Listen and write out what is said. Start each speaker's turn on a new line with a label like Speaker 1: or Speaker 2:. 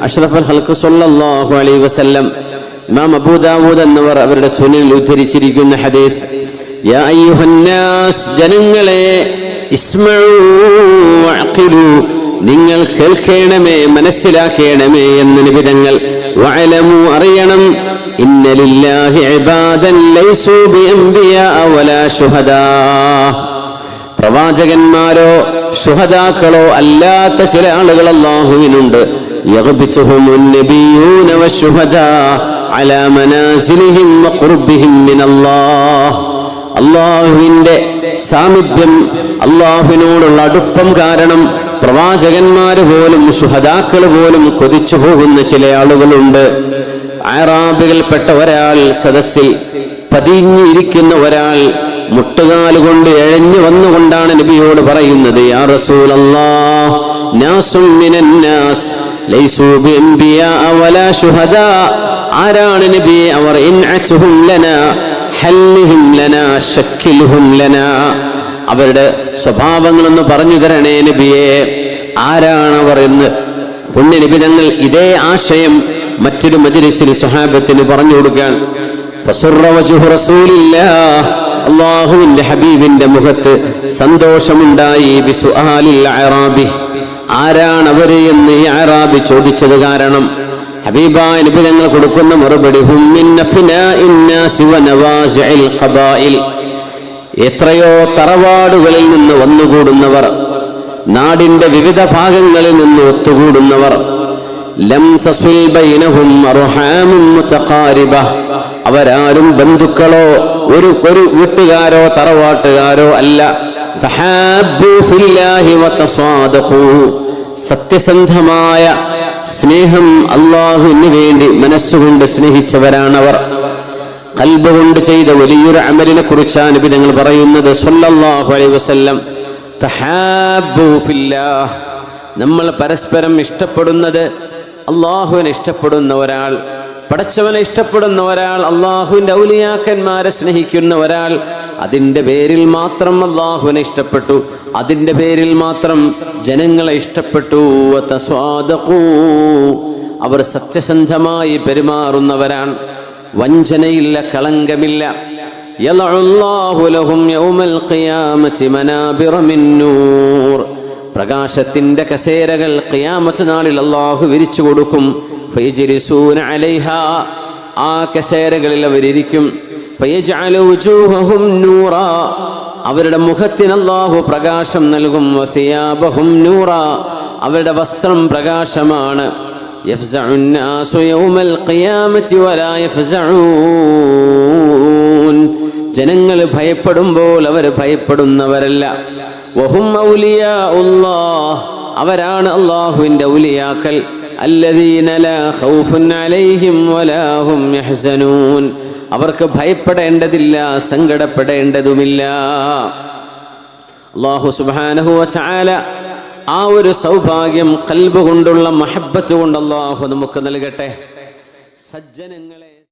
Speaker 1: അഷ്റഫൽ ഹൽക്ക് സല്ലല്ലാഹു അലൈഹി വസല്ലം ഇമാം അബൂ ദാവൂദ് എന്നിവർ അവരുടെ സുനിൽ ഉദ്ധരിച്ചിരിക്കുന്ന ഹദീസ് യാ അയ്യുഹന്നാസ് ജനങ്ങളെ വഅഖിലു നിങ്ങൾ കേൾക്കണമേ മനസ്സിലാക്കണമേ എന്ന് നിബിതങ്ങൾ വഅലമു അറിയണം. ഇന്ന ലില്ലാഹി ഇബാദൻ ലൈസു ബിഅംബിയാ വലാ ശുഹദാ. പ്രവാചകന്മാരോ ശുഹദാക്കളോ അല്ലാത്ത ചില ആളുകൾ അള്ളാഹുവിനുണ്ട് يغبطهم النبيون والشهداء على منازلهم وقربهم من الله അള്ളാഹുവിന്റെ സാമീപ്യം അള്ളാഹുവിനോടുള്ള അടുപ്പം കാരണം പ്രവാചകന്മാര് പോലും ശുഹദാക്കൾ പോലും കൊതിച്ചു പോകുന്ന ചില ആളുകളുണ്ട് ആറാബികൾപ്പെട്ട ഒരാൾ സദസ്സിൽ പതിഞ്ഞിരിക്കുന്ന ഒരാൾ മുട്ടുകാല് കൊണ്ട് എഴഞ്ഞു വന്നുകൊണ്ടാണ് നബിയോട് പറയുന്നത് യാ റസൂൽ ആരാണ് നബി? അവർ ഇൻഅത്ഹും ലന ഹല്ലിഹിം ലന ശക്കിൽഹും ലന. അവരുടെ സ്വഭാവങ്ങളൊന്ന് പറഞ്ഞു തരണേ നബിയെ. ആരാണ് അവർ എന്ന്? പുണ്യ നിബിതങ്ങൾ ഇതേ ആശയം മറ്റൊരു മജ്ലിസിൽ സ്വഹാബത്തിന് പറഞ്ഞു കൊടുക്കാൻ. ഹബീബിന്റെ മുഖത്ത് സന്തോഷമുണ്ടായി. ബിസുആലിൽ അറാബി ആരാണ് അവർ എന്ന് ഈ അറാബി ചോദിച്ചത് കാരണം ഹബീബായ ഞങ്ങൾ കൊടുക്കുന്ന മറുപടി എത്രയോ തറവാടുകളിൽ നിന്ന് വന്നുകൂടുന്നവർ നാടിന്റെ വിവിധ ഭാഗങ്ങളിൽ നിന്ന് ഒത്തുകൂടുന്നവർ അവരാരും ബന്ധുക്കളോ ഒരു ഒരു വീട്ടുകാരോ തറവാട്ടുകാരോ അല്ല. സത്യസന്ധമായ സ്നേഹം അള്ളാഹുവിന് വേണ്ടി മനസ്സുകൊണ്ട് സ്നേഹിച്ചവരാണവർ. കൽബ് കൊണ്ട് ചെയ്ത വലിയൊരു അമലിനെ കുറിച്ചാണ് നബി ഞങ്ങൾ പറയുന്നത്. നമ്മൾ പരസ്പരം ഇഷ്ടപ്പെടുന്നത് അള്ളാഹുവിനെ ഇഷ്ടപ്പെടുന്ന ഒരാൾ പടച്ചവനെ ഇഷ്ടപ്പെടുന്ന ഒരാൾ അള്ളാഹുവിന്റെ ഔലിയാക്കന്മാരെ സ്നേഹിക്കുന്ന ഒരാൾ അതിന്റെ പേരിൽ മാത്രം അള്ളാഹുവിനെ ഇഷ്ടപ്പെട്ടു. അതിന്റെ പേരിൽ മാത്രം ജനങ്ങളെ ഇഷ്ടപ്പെട്ടു. അവർ സത്യസന്ധമായി പെരുമാറുന്നവരാണ്. വഞ്ചനയില്ല കളങ്കമില്ല. പ്രകാശത്തിന്റെ കസേരകൾ ഖിയാമത്ത് നാളിൽ അള്ളാഹു വിരിച്ചു കൊടുക്കും. ആ കസേരകളിൽ അവരിയ്ക്കും നൂറാ. അവരുടെ മുഖത്തിന് അള്ളാഹു പ്രകാശം നൽകും. വസിയാബഹും നൂറ. അവരുടെ വസ്ത്രം പ്രകാശമാണ്. ജനങ്ങൾ ഭയപ്പെടുമ്പോൾ അവർ ഭയപ്പെടുന്നവരല്ല. വഹും ഔലിയ അവരാണ് അള്ളാഹുവിന്റെ ഔലിയാക്കൽ. അല്ലദീന ലാ ഖൗഫുൻ അലൈഹിം വലാ ഹും യഹ്സനൂൻ. അവർക്ക് ഭയപ്പെടേണ്ടതില്ല സങ്കടപ്പെടേണ്ടതുമില്ല. അള്ളാഹു സുബ്ഹാനഹു വതആല ആ ഒരു സൗഭാഗ്യം കൽബ് കൊണ്ടുള്ള മഹബത്ത് കൊണ്ട് അള്ളാഹു നമുക്ക് നൽകട്ടെ. സജ്ജനങ്ങളെ